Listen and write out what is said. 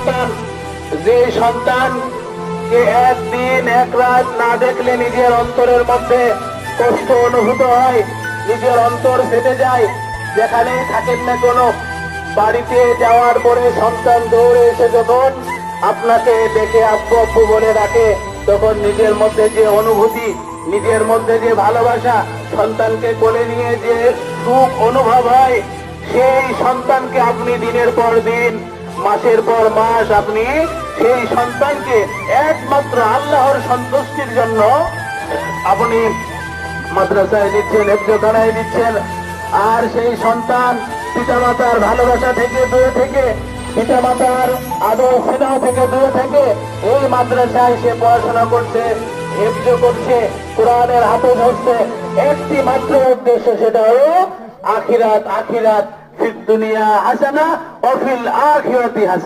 সন্তান, যে সন্তান কে একদিন এক রাত না দেখলে নিজের অন্তরের মধ্যে কষ্ট অনুভূত হয়, নিজের অন্তর ফেটে যায়, যেখানেই থাকেন না কোনো, বাড়িতে যাওয়ার পরে সন্তান দৌড়ে এসে যখন আপনাকে ডেকে আব্বু আব্বু বলে ডাকে, তখন নিজের মধ্যে যে অনুভূতি, নিজের মধ্যে যে ভালোবাসা সন্তানকে কোলে নিয়ে যে সুখ অনুভব হয়, সেই সন্তানকে আপনি দিনের পর দিন মাসের পর মাস আপনি সেই সন্তানকে একমাত্র আল্লাহর সন্তুষ্টির জন্য আপনি মাদ্রাসায় দিচ্ছেন একজোখানায় দিচ্ছেন। আর সেই সন্তান পিতামাতার ভালোবাসা থেকে দূরে থেকে, পিতামাতার আদর, স্নেহ থেকে দূরে থেকে এই মাদ্রাসায় সে পড়াশোনা করছে, হেফজ করছে, কোরআনের হাতে ধরছে একটি মাত্র উদ্দেশ্য সেটা হলো আখিরাত আখিরাত। ফিদ দুনিয়া হাসানা ও ফিল আখিরাতি